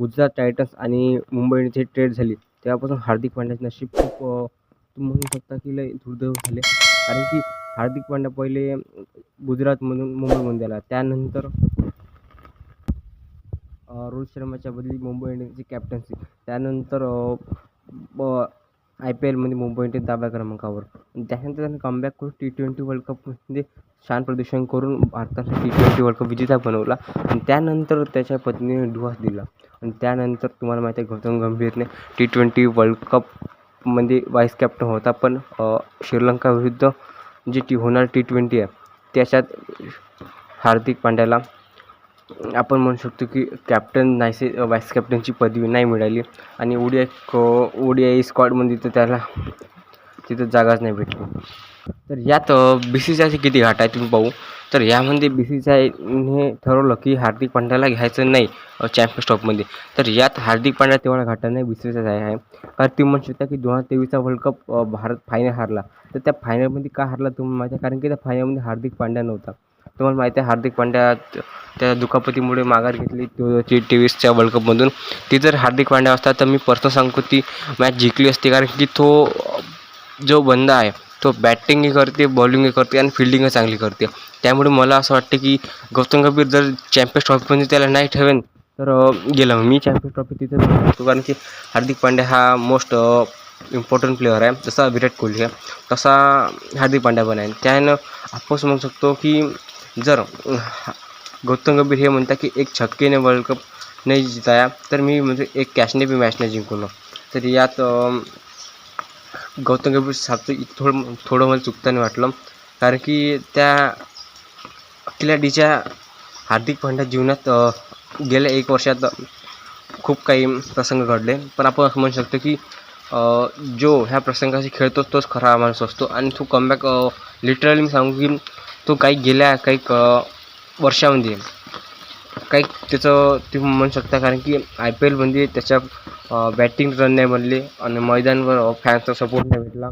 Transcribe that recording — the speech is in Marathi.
गुजरात टायटन्स आणि मुंबई इंडियन्सची ट्रेड झाली तेव्हापासून हार्दिक पांड्याचं नशीब खूप तुम्ही म्हणू शकता की लय दुर्दैव झाले. कारण की हार्दिक पांड्या पहिले गुजरातमधून मुंबईमध्ये आला त्यानंतर रोहित शर्माच्या बदली मुंबई इंडियन्सची कॅप्टन्सी त्यानंतर आय पी एलमध्ये मुंबई इंडियन दहाव्या क्रमांकावर. त्यानंतर त्यांनी कमबॅक करून टी ट्वेंटी वर्ल्ड कपमध्ये छान प्रदर्शन करून भारताचा टी ट्वेंटी वर्ल्ड कप विजेता बनवला. आणि त्यानंतर त्याच्या पत्नीने डिवॉर्स दिला. आणि त्यानंतर तुम्हाला माहिती आहे गौतम गंभीरने टी ट्वेंटी वर्ल्ड कपमध्ये वाईस कॅप्टन होता. पण श्रीलंका विरुद्ध जी टी होणार टी ट्वेंटी आहे त्याच्यात हार्दिक पांड्याला आपण म्हणू शकतो की कॅप्टन नाहीसे वाईस कॅप्टनची पदवी नाही मिळाली. आणि ओडिआय ओ डी आय स्क्वॉडमध्ये तर त्याला तिथं जागाच नाही भेटली. तर यात बी सी सी आयचे किती घाट आहे तुम्ही पाहू. तर यामध्ये बी सी सी आयने ठरवलं की हार्दिक पांड्याला घ्यायचं नाही चॅम्पियन्स ट्रॉफमध्ये तर यात हार्दिक पांड्या तेवढा घाटा नाही बी सी सी आय आहे. कारण तुम्ही म्हणू शकता की दोन हजार तेवीसचा वर्ल्ड कप भारत फायनल हारला. तर त्या फायनलमध्ये का हारला तुम्हाला माहिती आहे? कारण की त्या फायनलमध्ये हार्दिक पांड्या नव्हता. तुम्हाला माहिती आहे हार्दिक पांड्या त्या दुखापतीमुळे माघार घेतली टी तेवीसच्या वर्ल्ड कपमधून ती जर हार्दिक पांड्या असता तर मी पर्सनल सांगतो ती मॅच जिंकली असती. कारण की तो जो बंदा आहे तो बॅटिंगही करते बॉलिंगही करते आणि फिल्डिंगही चांगली करते. त्यामुळे मला असं वाटते की गौतम गंभीर जर चॅम्पियन्स ट्रॉफीमध्ये त्याला नाही ठेवेन तर गेलं गेला. मी चॅम्पियन्स ट्रॉफी तिथे बघू शकतो कारण की हार्दिक पांड्या हा मोस्ट इम्पॉर्टंट प्लेअर आहे. जसा विराट कोहली आहे तसा हार्दिक पांड्या पण आहे. त्यानं आपण म्हणू शकतो की जर गौतम गंभीर हे म्हणतात की एक छक्केने वर्ल्ड कप नाही जिताया तर मी म्हणजे एक कॅशने बी मॅच नाही जिंकवलं तर यात गौतम गंभीर साबचं थोडं थोडं मला चुकताना वाटलं. कारण की त्या खिलाडीच्या हार्दिक पांड्या जीवनात गेल्या एक वर्षात खूप काही प्रसंग घडले. पण आपण असं म्हणू शकतो की जो ह्या प्रसंगाशी खेळतो तोच खरा माणूस असतो. आणि तो कमबॅक लिटरली मी सांगू की तो काही गेल्या काही क वर्षामध्ये. काही त्याचं तुम्ही म्हणू शकता कारण की आय पी एलमध्ये त्याच्या बॅटिंग रन नाही बनले आणि मैदानवर फॅन्सचा सपोर्ट नाही भेटला.